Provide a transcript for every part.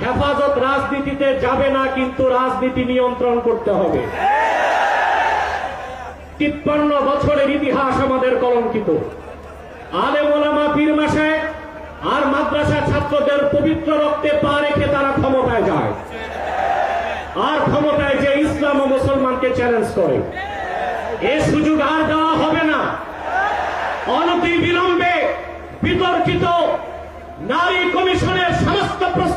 হেফাজত রাজনীতিতে যাবে না, কিন্তু রাজনীতি নিয়ন্ত্রণ করতে হবে। তিপ্পান্ন বছরের ইতিহাস আমাদের কলঙ্কিত। আলে মোলামা পীর মাসে আর মাদ্রাসা ছাত্রদের পবিত্র রক্তে পা রেখে তারা ক্ষমতায় যায়। আর ক্ষমতায় যে ইসলাম ও মুসলমানকে চ্যালেঞ্জ করে। এ সুযোগ আর দেওয়া হবে না। অনতি বিলম্বে বিতর্কিত নারী কমিশনের সমস্ত প্রস্তাব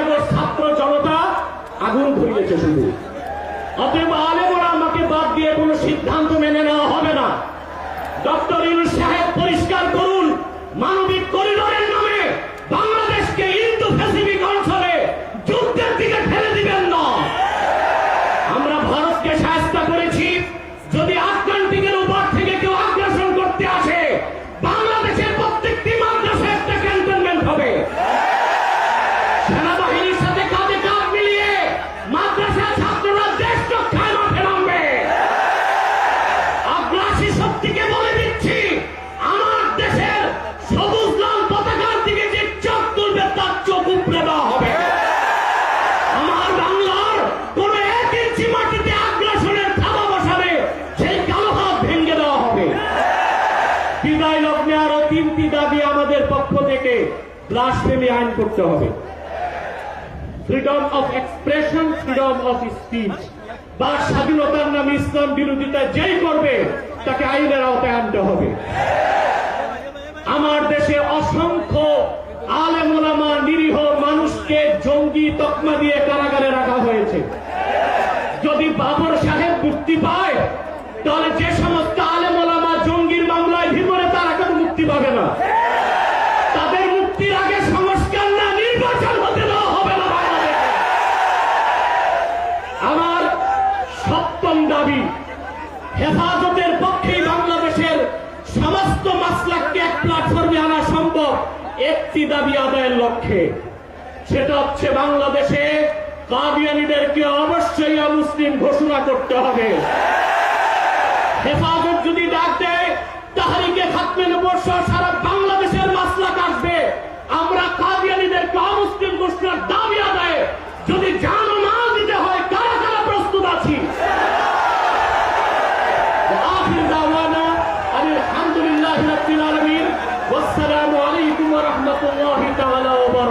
পাঁচই ছাত্র জনতা আগুন ধরিয়েছে শুধু। অতএব আলেমরা আমাকে বাদ দিয়ে কোনো সিদ্ধান্ত মেনে নেওয়া হবে না। ডক্টর ব্লাসফেমি আইন করতে হবে। Freedom of expression freedom of speech বা স্বাধীনতার নামে ইসলাম বিরোধিতা যেই করবে, তাকে আইনের আওতায় আনতে হবে। আমার দেশে অসংখ্য আলেমুলামা নিরীহ মানুষকে জঙ্গি তকমা দিয়ে কারাগারে রাখা হয়েছে। যদি বাবর সাহেব মুক্তি পায়, তাহলে যে দাবি হেফাজতের পক্ষেই বাংলাদেশের সমস্ত মাসলাককে এক প্ল্যাটফর্মে আনা সম্ভব, একটি দাবি আদায়ের লক্ষ্যে। সেটা হচ্ছে বাংলাদেশে কাদিয়ানিদেরকে অবশ্যই মুসলিম ঘোষণা করতে হবে। হেফাজত যদি ডাক দেয়, তাহারিকে খাতমে নবর্ষ واخر دعوانا أن الحمد لله رب العالمين والسلام عليكم ورحمة الله تعالى وبركاته.